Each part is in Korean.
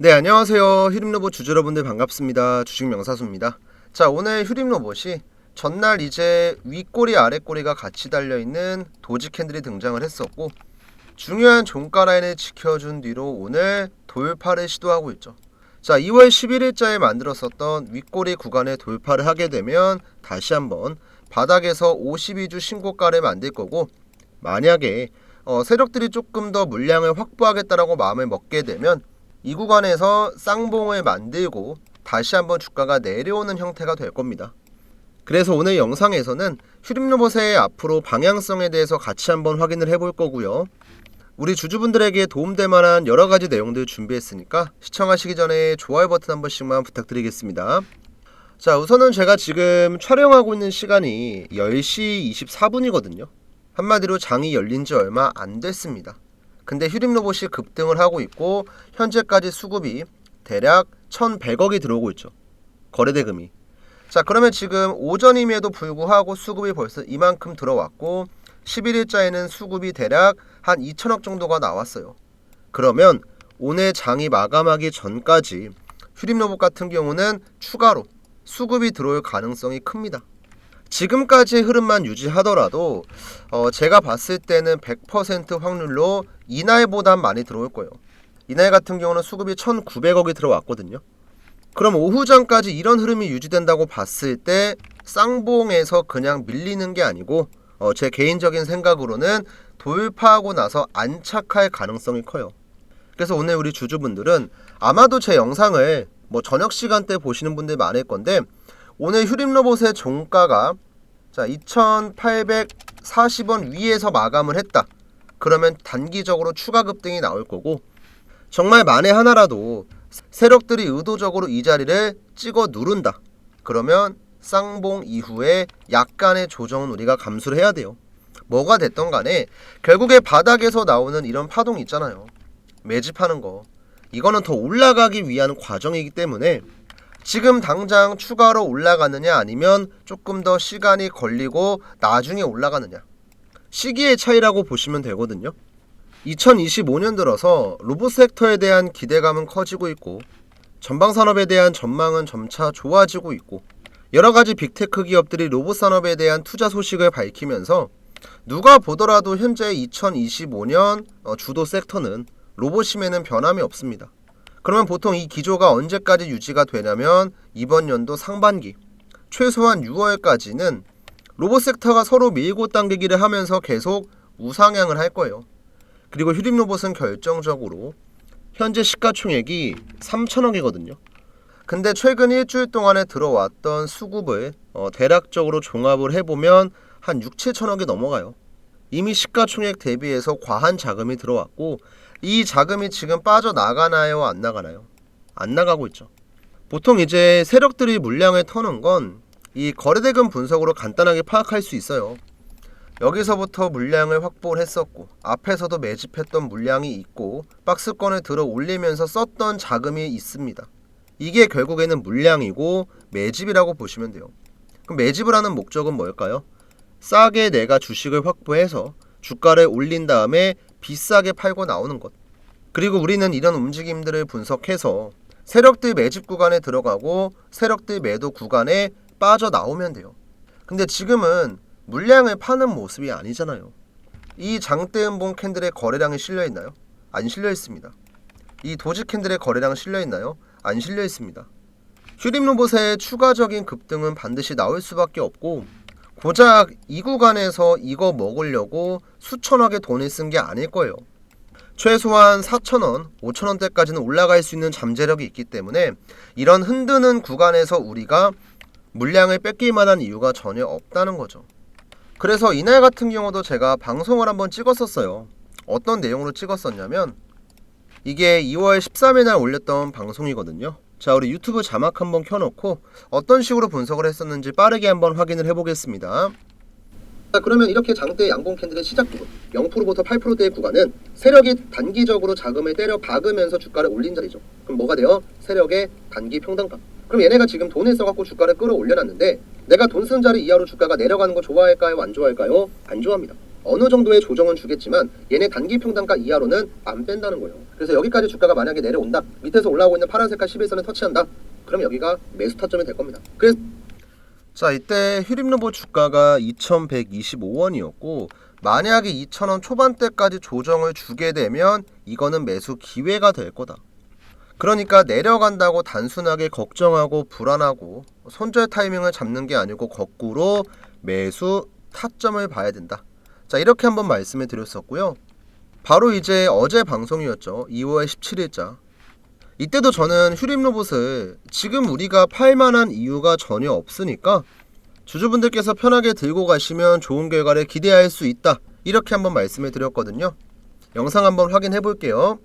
네, 안녕하세요. 휴림로봇 주주 여러분들 반갑습니다. 주식 명사수입니다. 자, 오늘 휴림로봇이 전날 이제 윗꼬리 아랫꼬리가 같이 달려있는 도지 캔들이 등장을 했었고 중요한 종가 라인을 지켜준 뒤로 오늘 돌파를 시도하고 있죠. 자, 2월 11일자에 만들었었던 윗꼬리 구간에 돌파를 하게 되면 다시 한번 바닥에서 52주 신고가를 만들 거고 만약에 어, 세력들이 조금 더 물량을 확보하겠다라고 마음을 먹게 되면 이 구간에서 쌍봉을 만들고 다시 한번 주가가 내려오는 형태가 될 겁니다. 그래서 오늘 영상에서는 휴림로봇의 앞으로 방향성에 대해서 같이 한번 확인을 해볼 거고요. 우리 주주분들에게 도움될 만한 여러 가지 내용들 준비했으니까 시청하시기 전에 좋아요 버튼 한 번씩만 부탁드리겠습니다. 자, 우선은 제가 지금 촬영하고 있는 시간이 10시 24분이거든요. 한마디로 장이 열린 지 얼마 안 됐습니다. 근데 휴림 로봇이 급등을 하고 있고 현재까지 수급이 대략 1,100억이 들어오고 있죠. 거래대금이. 자, 그러면 지금 오전임에도 불구하고 수급이 벌써 이만큼 들어왔고 11일자에는 수급이 대략 한 2천억 정도가 나왔어요. 그러면 오늘 장이 마감하기 전까지 휴림 로봇 같은 경우는 추가로 수급이 들어올 가능성이 큽니다. 지금까지의 흐름만 유지하더라도 어, 제가 봤을 때는 100% 확률로 이날 보다 많이 들어올 거예요. 이날 같은 경우는 수급이 1,900억이 들어왔거든요. 그럼 오후장까지 이런 흐름이 유지된다고 봤을 때 쌍봉에서 그냥 밀리는 게 아니고 어, 제 개인적인 생각으로는 돌파하고 나서 안착할 가능성이 커요. 그래서 오늘 우리 주주분들은 아마도 제 영상을 뭐 저녁 시간대 보시는 분들 많을 건데 오늘 휴림 로봇의 종가가 자 2,840원 위에서 마감을 했다. 그러면 단기적으로 추가 급등이 나올 거고 정말 만에 하나라도 세력들이 의도적으로 이 자리를 찍어 누른다. 그러면 쌍봉 이후에 약간의 조정은 우리가 감수를 해야 돼요. 뭐가 됐던 간에 결국에 바닥에서 나오는 이런 파동 있잖아요. 매집하는 거. 이거는 더 올라가기 위한 과정이기 때문에 지금 당장 추가로 올라가느냐 아니면 조금 더 시간이 걸리고 나중에 올라가느냐. 시기의 차이라고 보시면 되거든요. 2025년 들어서 로봇 섹터에 대한 기대감은 커지고 있고 전방 산업에 대한 전망은 점차 좋아지고 있고 여러 가지 빅테크 기업들이 로봇 산업에 대한 투자 소식을 밝히면서 누가 보더라도 현재 2025년 어, 주도 섹터는 로봇임에는 변함이 없습니다. 그러면 보통 이 기조가 언제까지 유지가 되냐면 이번 연도 상반기 최소한 6월까지는 로봇 섹터가 서로 밀고 당기기를 하면서 계속 우상향을 할 거예요. 그리고 휴림 로봇은 결정적으로 현재 시가총액이 3천억이거든요. 근데 최근 일주일 동안에 들어왔던 수급을 어, 대략적으로 종합을 해보면 한 6, 7천억이 넘어가요. 이미 시가총액 대비해서 과한 자금이 들어왔고 이 자금이 지금 빠져나가나요? 안 나가나요? 안 나가고 있죠. 보통 이제 세력들이 물량을 터는 건 이 거래대금 분석으로 간단하게 파악할 수 있어요. 여기서부터 물량을 확보를 했었고 앞에서도 매집했던 물량이 있고 박스권을 들어 올리면서 썼던 자금이 있습니다. 이게 결국에는 물량이고 매집이라고 보시면 돼요. 그럼 매집을 하는 목적은 뭘까요? 싸게 내가 주식을 확보해서 주가를 올린 다음에 비싸게 팔고 나오는 것. 그리고 우리는 이런 움직임들을 분석해서 세력들 매집 구간에 들어가고 세력들 매도 구간에 빠져 나오면 돼요. 근데 지금은 물량을 파는 모습이 아니잖아요. 이 장대음봉 캔들의 거래량이 실려 있나요? 안 실려 있습니다. 이 도지 캔들의 거래량 실려 있나요? 안 실려 있습니다. 휴림 로봇의 추가적인 급등은 반드시 나올 수밖에 없고 고작 이 구간에서 이거 먹으려고 수천억의 돈을 쓴 게 아닐 거예요. 최소한 4천원, 5천원대까지는 올라갈 수 있는 잠재력이 있기 때문에 이런 흔드는 구간에서 우리가 물량을 뺏길 만한 이유가 전혀 없다는 거죠. 그래서 이날 같은 경우도 제가 방송을 한번 찍었었어요. 어떤 내용으로 찍었었냐면 이게 2월 13일 날 올렸던 방송이거든요. 자, 우리 유튜브 자막 한번 켜놓고 어떤 식으로 분석을 했었는지 빠르게 한번 확인을 해보겠습니다. 자, 그러면 이렇게 장대 양봉 캔들의 시작 부분 0%부터 8%대의 구간은 세력이 단기적으로 자금을 때려 박으면서 주가를 올린 자리죠. 그럼 뭐가 돼요? 세력의 단기 평단가. 그럼 얘네가 지금 돈을 써갖고 주가를 끌어올려놨는데 내가 돈 쓴 자리 이하로 주가가 내려가는 거 좋아할까요? 안 좋아할까요? 안 좋아합니다. 어느 정도의 조정은 주겠지만 얘네 단기 평단가 이하로는 안 뺀다는 거예요. 그래서 여기까지 주가가 만약에 내려온다. 밑에서 올라오고 있는 파란 색깔 11선을 터치한다. 그럼 여기가 매수 타점이 될 겁니다. 그래서 자 이때 휴림로보 주가가 2,125원이었고 만약에 2,000원 초반대까지 조정을 주게 되면 이거는 매수 기회가 될 거다. 그러니까 내려간다고 단순하게 걱정하고 불안하고 손절 타이밍을 잡는 게 아니고 거꾸로 매수 타점을 봐야 된다. 자 이렇게 한번 말씀을 드렸었고요. 바로 이제 어제 방송이었죠. 2월 17일자. 이때도 저는 휴림 로봇을 지금 우리가 팔 만한 이유가 전혀 없으니까 주주분들께서 편하게 들고 가시면 좋은 결과를 기대할 수 있다. 이렇게 한번 말씀을 드렸거든요. 영상 한번 확인해 볼게요.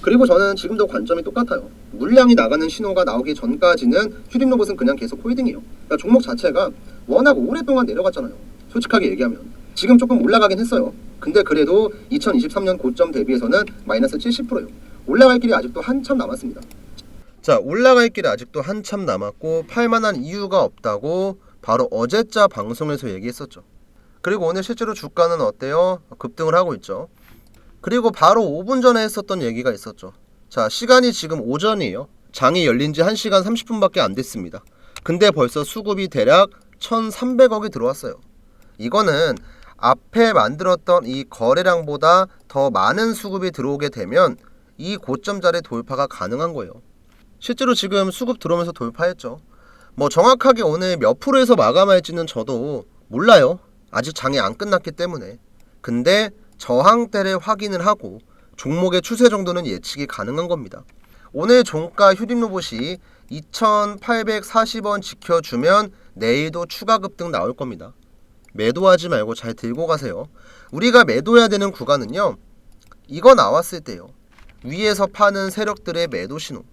그리고 저는 지금도 관점이 똑같아요. 물량이 나가는 신호가 나오기 전까지는 휴림 로봇은 그냥 계속 홀딩이에요. 그러니까 종목 자체가 워낙 오랫동안 내려갔잖아요. 솔직하게 얘기하면 지금 조금 올라가긴 했어요. 근데 그래도 2023년 고점 대비해서는 마이너스 70%예요. 올라갈 길이 아직도 한참 남았습니다. 자, 올라갈 길이 아직도 한참 남았고 팔만한 이유가 없다고 바로 어제자 방송에서 얘기했었죠. 그리고 오늘 실제로 주가는 어때요? 급등을 하고 있죠. 그리고 바로 5분 전에 했었던 얘기가 있었죠. 자, 시간이 지금 오전이에요. 장이 열린 지 1시간 30분밖에 안 됐습니다. 근데 벌써 수급이 대략 1,300억이 들어왔어요. 이거는 앞에 만들었던 이 거래량보다 더 많은 수급이 들어오게 되면 이 고점 자리 돌파가 가능한 거예요. 실제로 지금 수급 들어오면서 돌파했죠. 뭐 정확하게 오늘 몇 프로에서 마감할지는 저도 몰라요. 아직 장이 안 끝났기 때문에. 근데 저항대를 확인을 하고 종목의 추세 정도는 예측이 가능한 겁니다. 오늘 종가 휴림 로봇이 2,840원 지켜주면 내일도 추가 급등 나올 겁니다. 매도하지 말고 잘 들고 가세요. 우리가 매도해야 되는 구간은요. 이거 나왔을 때요. 위에서 파는 세력들의 매도 신호.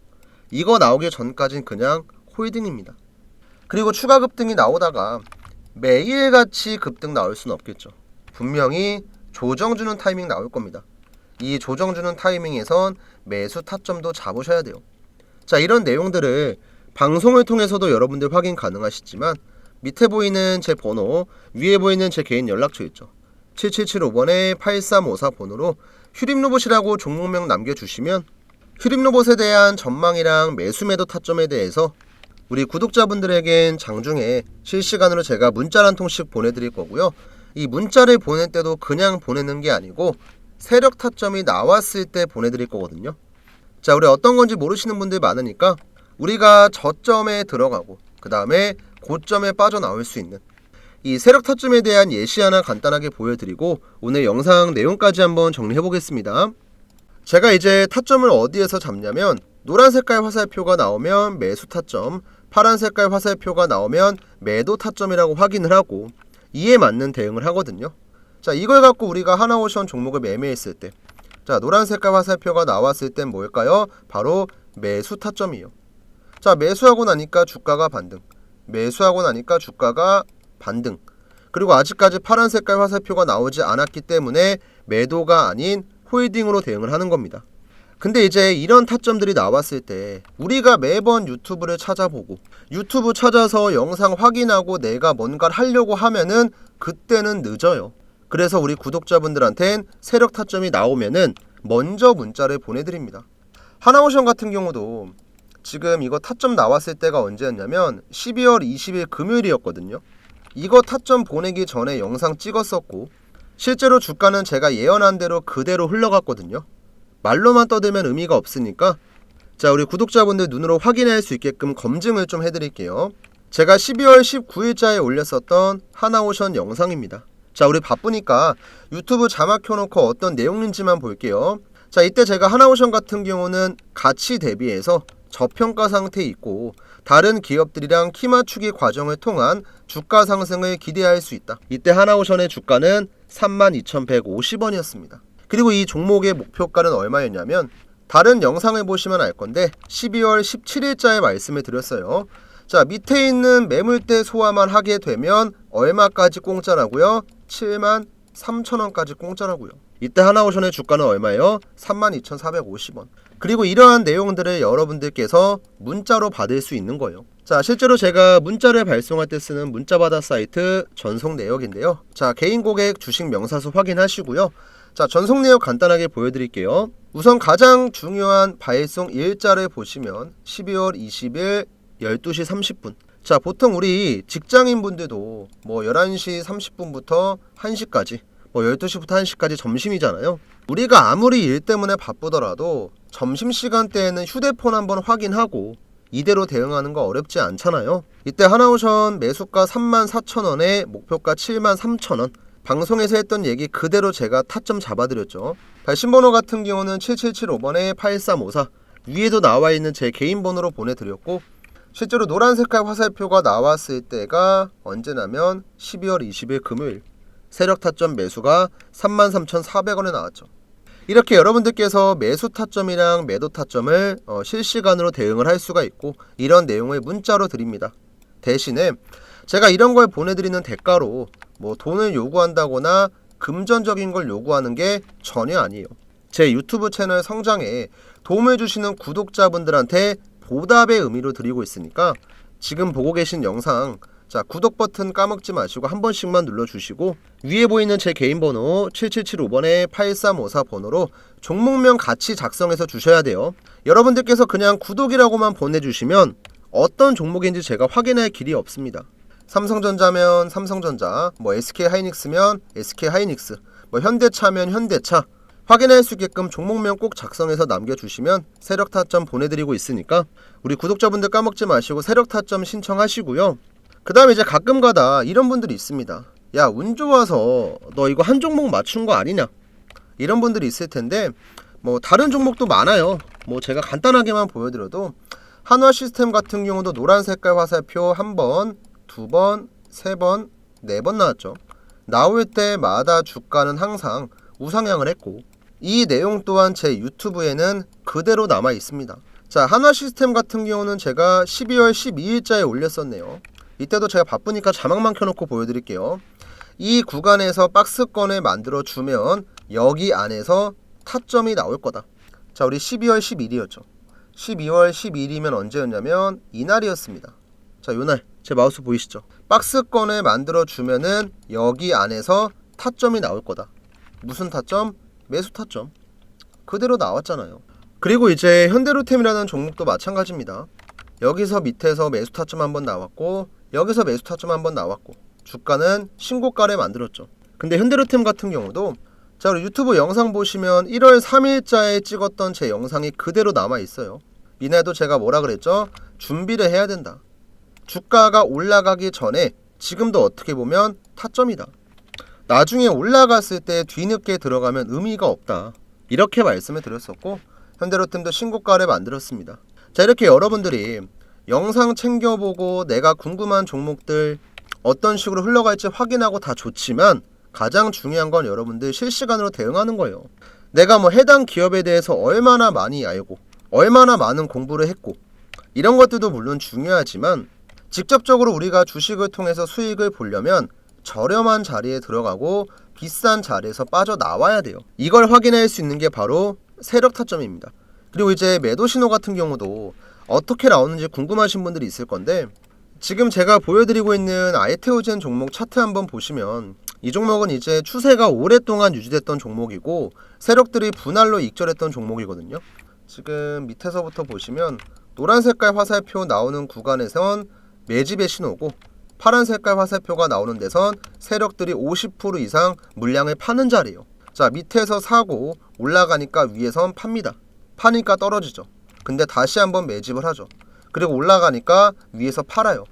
이거 나오기 전까진 그냥 홀딩입니다. 그리고 추가 급등이 나오다가 매일같이 급등 나올 수는 없겠죠. 분명히 조정 주는 타이밍 나올 겁니다. 이 조정 주는 타이밍에선 매수 타점도 잡으셔야 돼요. 자, 이런 내용들을 방송을 통해서도 여러분들 확인 가능하시지만 밑에 보이는 제 번호, 위에 보이는 제 개인 연락처 있죠. 7775번에 8354 번호로 휴림 로봇이라고 종목명 남겨주시면 휴림 로봇에 대한 전망이랑 매수 매도 타점에 대해서 우리 구독자분들에겐 장중에 실시간으로 제가 문자를 한 통씩 보내드릴 거고요. 이 문자를 보낼 때도 그냥 보내는 게 아니고 세력 타점이 나왔을 때 보내드릴 거거든요. 자, 우리 어떤 건지 모르시는 분들 많으니까 우리가 저점에 들어가고 그 다음에 고점에 빠져나올 수 있는 이 세력 타점에 대한 예시 하나 간단하게 보여드리고 오늘 영상 내용까지 한번 정리해 보겠습니다. 제가 이제 타점을 어디에서 잡냐면 노란 색깔 화살표가 나오면 매수 타점, 파란 색깔 화살표가 나오면 매도 타점이라고 확인을 하고 이에 맞는 대응을 하거든요. 자, 이걸 갖고 우리가 하나오션 종목을 매매했을 때 자, 노란 색깔 화살표가 나왔을 땐 뭘까요? 바로 매수 타점이요. 자, 매수하고 나니까 주가가 반등. 매수하고 나니까 주가가 반등. 그리고 아직까지 파란 색깔 화살표가 나오지 않았기 때문에 매도가 아닌 홀딩으로 대응을 하는 겁니다. 근데 이제 이런 타점들이 나왔을 때 우리가 매번 유튜브를 찾아보고 유튜브 찾아서 영상 확인하고 내가 뭔가를 하려고 하면은 그때는 늦어요. 그래서 우리 구독자분들한텐 세력 타점이 나오면은 먼저 문자를 보내드립니다. 하나오션 같은 경우도 지금 이거 타점 나왔을 때가 언제였냐면 12월 20일 금요일이었거든요. 이거 타점 보내기 전에 영상 찍었었고 실제로 주가는 제가 예언한 대로 그대로 흘러갔거든요. 말로만 떠들면 의미가 없으니까 자 우리 구독자분들 눈으로 확인할 수 있게끔 검증을 좀 해드릴게요. 제가 12월 19일자에 올렸었던 하나오션 영상입니다. 자 우리 바쁘니까 유튜브 자막 켜놓고 어떤 내용인지만 볼게요. 자 이때 제가 하나오션 같은 경우는 가치 대비해서 저평가 상태에 있고 다른 기업들이랑 키 맞추기 과정을 통한 주가 상승을 기대할 수 있다. 이때 하나오션의 주가는 32,150원이었습니다. 그리고 이 종목의 목표가는 얼마였냐면 다른 영상을 보시면 알 건데 12월 17일자에 말씀을 드렸어요. 자 밑에 있는 매물대 소화만 하게 되면 얼마까지 공짜라고요? 7만 3천원까지 공짜라고요. 이때 하나오션의 주가는 얼마예요? 32,450원. 그리고 이러한 내용들을 여러분들께서 문자로 받을 수 있는 거예요. 자, 실제로 제가 문자를 발송할 때 쓰는 문자바다 사이트 전송 내역인데요. 자, 개인 고객 주식 명사수 확인하시고요. 자, 전송 내역 간단하게 보여드릴게요. 우선 가장 중요한 발송 일자를 보시면 12월 20일 12시 30분. 자, 보통 우리 직장인 분들도 뭐 11시 30분부터 1시까지, 뭐 12시부터 1시까지 점심이잖아요. 우리가 아무리 일 때문에 바쁘더라도 점심시간 대에는 휴대폰 한번 확인하고 이대로 대응하는 거 어렵지 않잖아요. 이때 하나오션 매수가 34,000원에 목표가 73,000원. 방송에서 했던 얘기 그대로 제가 타점 잡아드렸죠. 발신번호 같은 경우는 7775번에 8354. 위에도 나와 있는 제 개인 번호로 보내드렸고 실제로 노란 색깔 화살표가 나왔을 때가 언제냐면 12월 20일 금요일 세력 타점 매수가 33,400원에 나왔죠. 이렇게 여러분들께서 매수 타점이랑 매도 타점을 어, 실시간으로 대응을 할 수가 있고 이런 내용을 문자로 드립니다. 대신에 제가 이런 걸 보내드리는 대가로 뭐 돈을 요구한다거나 금전적인 걸 요구하는 게 전혀 아니에요. 제 유튜브 채널 성장에 도움을 주시는 구독자분들한테 보답의 의미로 드리고 있으니까 지금 보고 계신 영상 자 구독 버튼 까먹지 마시고 한 번씩만 눌러주시고 위에 보이는 제 개인 번호 7775번에 8354 번호로 종목명 같이 작성해서 주셔야 돼요. 여러분들께서 그냥 구독이라고만 보내주시면 어떤 종목인지 제가 확인할 길이 없습니다. 삼성전자면 삼성전자, 뭐 SK 하이닉스면 SK 하이닉스, 뭐 현대차면 현대차 확인할 수 있게끔 종목명 꼭 작성해서 남겨주시면 세력 타점 보내드리고 있으니까 우리 구독자분들 까먹지 마시고 세력 타점 신청하시고요. 그 다음에 이제 가끔 가다 이런 분들이 있습니다. 야, 운 좋아서 너 이거 한 종목 맞춘 거 아니냐? 이런 분들이 있을 텐데, 뭐, 다른 종목도 많아요. 뭐, 제가 간단하게만 보여드려도, 한화 시스템 같은 경우도 노란 색깔 화살표 한 번, 두 번, 세 번, 네 번 나왔죠. 나올 때마다 주가는 항상 우상향을 했고, 이 내용 또한 제 유튜브에는 그대로 남아 있습니다. 자, 한화 시스템 같은 경우는 제가 12월 12일자에 올렸었네요. 이때도 제가 바쁘니까 자막만 켜놓고 보여드릴게요. 이 구간에서 박스권을 만들어 주면 여기 안에서 타점이 나올 거다. 자, 우리 12월 11일이었죠. 12월 12일이면 언제였냐면 이날이었습니다. 자, 요날 제 마우스 보이시죠? 박스권을 만들어 주면은 여기 안에서 타점이 나올 거다. 무슨 타점? 매수 타점. 그대로 나왔잖아요. 그리고 이제 현대로템이라는 종목도 마찬가지입니다. 여기서 밑에서 매수 타점 한번 나왔고 여기서 매수 타점 한번 나왔고 주가는 신고가를 만들었죠. 근데 현대로템 같은 경우도 자 우리 유튜브 영상 보시면 1월 3일자에 찍었던 제 영상이 그대로 남아 있어요. 이날도 제가 뭐라 그랬죠? 준비를 해야 된다. 주가가 올라가기 전에 지금도 어떻게 보면 타점이다. 나중에 올라갔을 때 뒤늦게 들어가면 의미가 없다. 이렇게 말씀을 드렸었고 현대로템도 신고가를 만들었습니다. 자 이렇게 여러분들이 영상 챙겨보고 내가 궁금한 종목들 어떤 식으로 흘러갈지 확인하고 다 좋지만 가장 중요한 건 여러분들 실시간으로 대응하는 거예요. 내가 뭐 해당 기업에 대해서 얼마나 많이 알고 얼마나 많은 공부를 했고 이런 것들도 물론 중요하지만 직접적으로 우리가 주식을 통해서 수익을 보려면 저렴한 자리에 들어가고 비싼 자리에서 빠져나와야 돼요. 이걸 확인할 수 있는 게 바로 세력 타점입니다. 그리고 이제 매도 신호 같은 경우도 어떻게 나오는지 궁금하신 분들이 있을 건데 지금 제가 보여드리고 있는 아이테오젠 종목 차트 한번 보시면 이 종목은 이제 추세가 오랫동안 유지됐던 종목이고 세력들이 분할로 익절했던 종목이거든요. 지금 밑에서부터 보시면 노란 색깔 화살표 나오는 구간에선 매집의 신호고 파란 색깔 화살표가 나오는 데선 세력들이 50% 이상 물량을 파는 자리예요. 자 밑에서 사고 올라가니까 위에선 팝니다. 파니까 떨어지죠. 근데 다시 한번 매집을 하죠. 그리고 올라가니까 위에서 팔아요.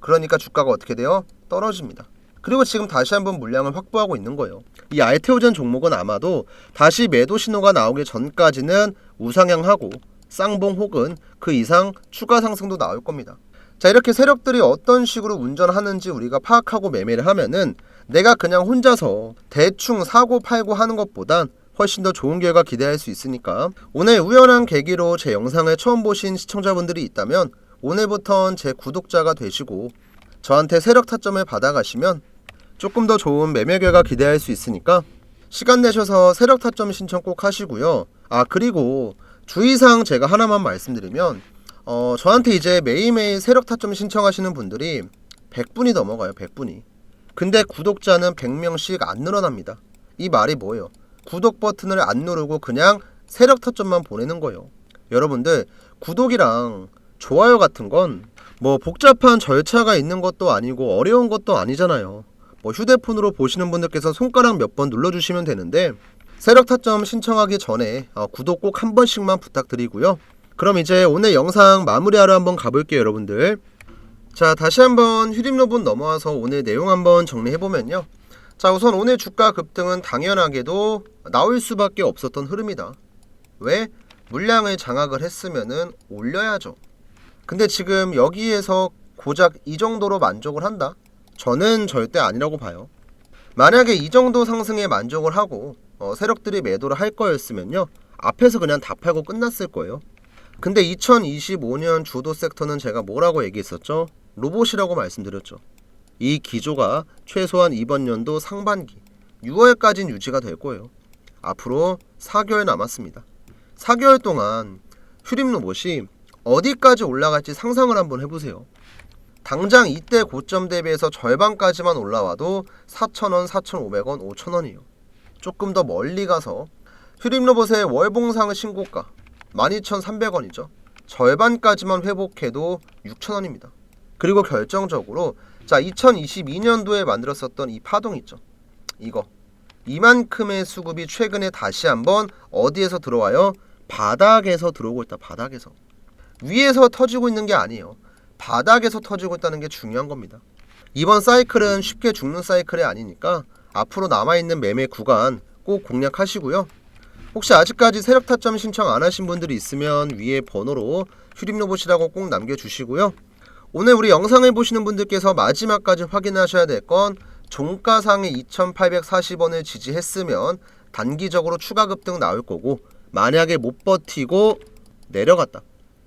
그러니까 주가가 어떻게 돼요? 떨어집니다. 그리고 지금 다시 한번 물량을 확보하고 있는 거예요. 이 알테오젠 종목은 아마도 다시 매도 신호가 나오기 전까지는 우상향하고 쌍봉 혹은 그 이상 추가 상승도 나올 겁니다. 자, 이렇게 세력들이 어떤 식으로 운전하는지 우리가 파악하고 매매를 하면은 내가 그냥 혼자서 대충 사고 팔고 하는 것보단 훨씬 더 좋은 결과 기대할 수 있으니까 오늘 우연한 계기로 제 영상을 처음 보신 시청자분들이 있다면 오늘부턴 제 구독자가 되시고 저한테 세력 타점을 받아가시면 조금 더 좋은 매매 결과 기대할 수 있으니까 시간 내셔서 세력 타점 신청 꼭 하시고요. 아 그리고 주의사항 제가 하나만 말씀드리면 어, 저한테 이제 매일매일 세력 타점 신청하시는 분들이 100분이 넘어가요. 100분이. 근데 구독자는 100명씩 안 늘어납니다. 이 말이 뭐예요? 구독 버튼을 안 누르고 그냥 세력 타점만 보내는 거예요. 여러분들 구독이랑 좋아요 같은 건 뭐 복잡한 절차가 있는 것도 아니고 어려운 것도 아니잖아요. 뭐 휴대폰으로 보시는 분들께서 손가락 몇 번 눌러주시면 되는데 세력 타점 신청하기 전에 어, 구독 꼭 한 번씩만 부탁드리고요. 그럼 이제 오늘 영상 마무리하러 한번 가볼게요, 여러분들. 자, 다시 한번 휴림로분 넘어와서 오늘 내용 한번 정리해보면요. 자, 우선 오늘 주가 급등은 당연하게도 나올 수밖에 없었던 흐름이다. 왜? 물량을 장악을 했으면은 올려야죠. 근데 지금 여기에서 고작 이 정도로 만족을 한다? 저는 절대 아니라고 봐요. 만약에 이 정도 상승에 만족을 하고 어, 세력들이 매도를 할 거였으면요. 앞에서 그냥 다 팔고 끝났을 거예요. 근데 2025년 주도 섹터는 제가 뭐라고 얘기했었죠? 로봇이라고 말씀드렸죠. 이 기조가 최소한 이번 연도 상반기 6월까지는 유지가 될 거예요. 앞으로 4개월 남았습니다. 4개월 동안 휴림 로봇이 어디까지 올라갈지 상상을 한번 해보세요. 당장 이때 고점 대비해서 절반까지만 올라와도 4,000원, 4,500원, 5,000원이에요. 조금 더 멀리 가서 휴림 로봇의 월봉상 신고가 12,300원이죠. 절반까지만 회복해도 6,000원입니다. 그리고 결정적으로 자 2022년도에 만들었었던 이 파동 있죠. 이거 이만큼의 수급이 최근에 다시 한번 어디에서 들어와요? 바닥에서 들어오고 있다. 바닥에서 위에서 터지고 있는 게 아니에요. 바닥에서 터지고 있다는 게 중요한 겁니다. 이번 사이클은 쉽게 죽는 사이클이 아니니까 앞으로 남아있는 매매 구간 꼭 공략하시고요. 혹시 아직까지 세력 타점 신청 안 하신 분들이 있으면 위에 번호로 휴림 로봇이라고 꼭 남겨주시고요. 오늘 우리 영상을 보시는 분들께서 마지막까지 확인하셔야 될 건 종가상의 2,840원을 지지했으면 단기적으로 추가 급등 나올 거고 만약에 못 버티고 내려갔다.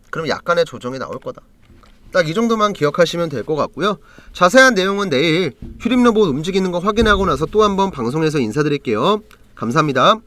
그럼 약간의 조정이 나올 거다. 딱 이 정도만 기억하시면 될 것 같고요. 자세한 내용은 내일 휴림 로봇 움직이는 거 확인하고 나서 또 한번 방송에서 인사드릴게요. 감사합니다.